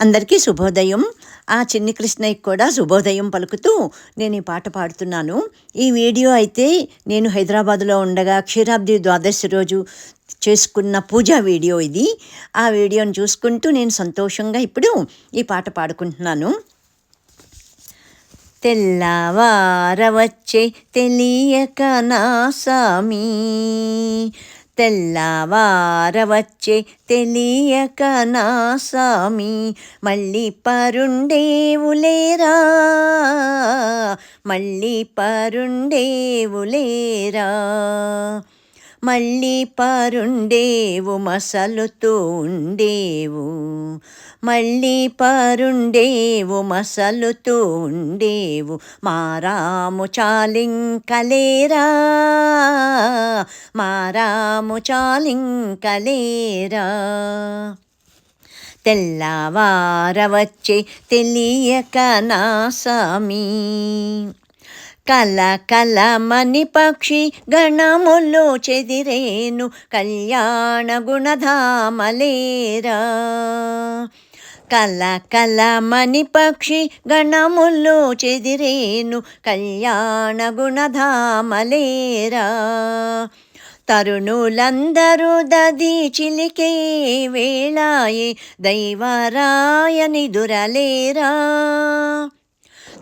అందరికీ శుభోదయం. ఆ చిన్ని కృష్ణయ్యకి కూడా శుభోదయం పలుకుతూ నేను ఈ పాట పాడుతున్నాను. ఈ వీడియో అయితే నేను హైదరాబాదులో ఉండగా క్షీరాబ్ది ద్వాదశి రోజు చేసుకున్న పూజా వీడియో ఇది. ఆ వీడియోని చూసుకుంటూ నేను సంతోషంగా ఇప్పుడు ఈ పాట పాడుకుంటున్నాను. తెల్లవారవచ్చే తెలియక నా సామీ తెల్లవారవచ్చే తెలియక నా సామి మళ్ళీ పరుండేవులేరా? మళ్ళీ పరుండేవులేరా? మళ్ళీ పరుండేవు మసలుతూ ఉండేవు. మళ్ళీ పరుండేవు మసలుతూ ఉండేవు. మారాము చాలింకలేరా? మారాము చాలింకలేరా. తెల్లవారవచ్చే తెలియక నా సామి. కల కల మణి పక్షి గణములు చెదిరేను కళ్యాణ గుణధామలేరా. కల కల మణి పక్షి గణములు చెదిరేను కళ్యాణ గుణధామలేరా. తరుణులందరూ దది చిలికే వేళాయే దైవరాయని దురలేరా.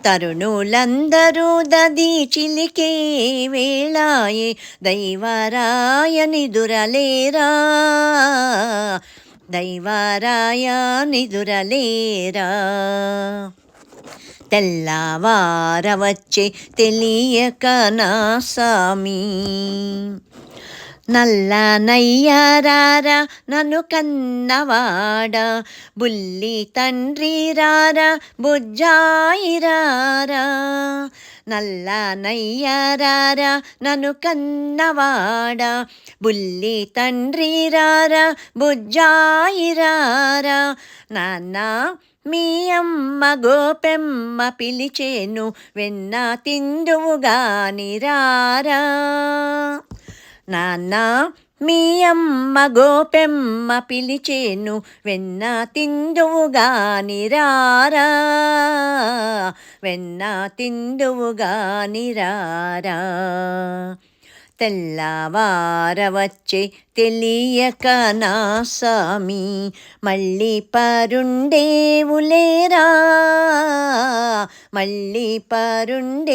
తరుణులందరూ దది చిలికే వేళాయే దైవరాయని దురలేరా. దైవరాయని దురలేరా. తెల్లవారవచ్చే తెలియక నా సామి. నల్ల నయ్యారారా నన్ను కన్నవాడ. బుల్లి తండ్రి రారా బుజ్జాయిరారా నల్ల నయ్యారారా నన్ను కన్నవాడా? బుల్లి తండ్రి రారా బుజ్జాయిరారా నాన్న మీ అమ్మ గోపెమ్మ పిలిచేను వెన్న తిందువుగా నిరారా నాన్న మీ అమ్మ గోపెమ్మ పిలిచేను వెన్న తిందువుగాని రారా వెన్న తిందువుగాని రారా తెల్లవారవచ్చే తెలియక నా సామి మళ్ళీ పరుండేవులేరా. మళ్ళీ పరుండేవులేరా.